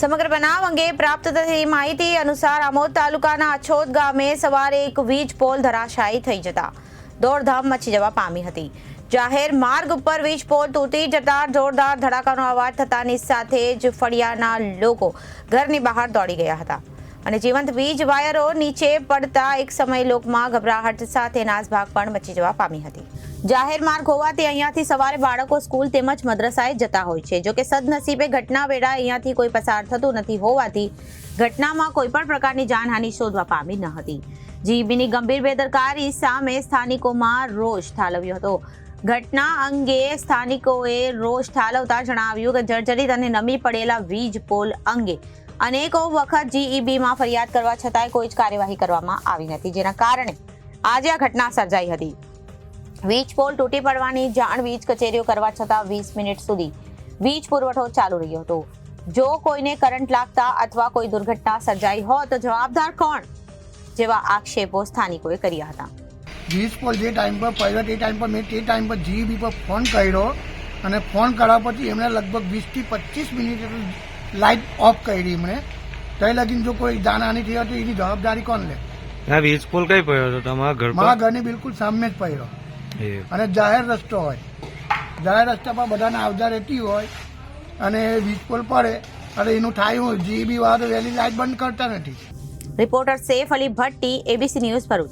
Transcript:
સમગ્ર બનાવ અંગે પ્રાપ્ત થતી માહિતી અનુસાર આમોદ તાલુકાના અછોદ ગામે સવારે એક વીજ પોલ ધરાશાયી થઈ જતા. દોડધામ મચી જવા પામી હતી. જાહેર માર્ગ ઉપર વીજ પોલ તૂટી જતા જોરદાર ધડાકાનો અવાજ થતાની સાથે જ ફળિયાના લોકો ઘરની બહાર દોડી ગયા હતા. અને જીવંત વીજ વાયરો નીચે પડતા એક સમય લોકમાં ગભરાહટ સાથે નાસભાગ પણ મચી જવા પામી હતી. જાહેર માર્ગ હોવાથી અહીંયાથી સવારે બાળકો સ્કૂલ તેમજ મદ્રસાએ જતા હોય છે. જોકે સદનસીબે ઘટના વેળા અહીંયાથી કોઈ પસાર થતું નથી હોવાથી ઘટનામાં કોઈ પણ પ્રકારની જાનહાનિ શોધવા પામી ન હતી. જીબીની ગંભીર બેદરકારી સામે સ્થાનિકોમાં રોષ ઠાલવ્યો હતો. ઘટના અંગે સ્થાનિકોએ રોષ ઠાલવતા જણાવ્યું કે જર્જરિત અને નમી પડેલા વીજ પોલ અંગે અનેકો વખત જીઈબીમાં ફરિયાદ કરવા છતાંય કોઈ જ કાર્યવાહી કરવામાં આવી નથી, જેના કારણે આજે આ ઘટના સર્જાઈ હતી. વીજ પોલ તૂટી પડવાની જાણ વીજ કચેરીઓ કરવા છતાં વીસ મિનિટ સુધી વીજ પુરવઠો ચાલુ રહ્યો હતો. જો કોઈને કરંટ લાગતા અથવા કોઈ દુર્ઘટના સર્જાઈ હોય તો જવાબદાર કોણ? જેવા આક્ષેપો સ્થાનિકોએ કર્યા હતા. વીજ પોલ જે ટાઈમ પર પડ્યો તે ટાઈમ પર મેં તે ટાઈમ પર જીબી પર ફોન કર્યો અને ફોન કર્યા પછી એમણે લગભગ વીસથી પચીસ મિનિટ લાઇટ ઓફ કરી એમણે. તો એ લગીને જો કોઈ જાનહાની થઈ હતી એની જવાબદારી કોણ લે? વીજ પોલ કઈ પડ્યો હતો? તમારા ઘર મારા ઘરની બિલકુલ સામે જ પડ્યો. અને જાહેર રસ્તો હોય. જાહેર રસ્તા પર બધાને આવજા રહેતી હોય અને વીજ પોલ પડે અને એનું થાય હોય જે બી વાત વહેલી લાઇટ બંધ કરતા નથી. Reporter Saif Ali Bhatti ABC News Bharuch.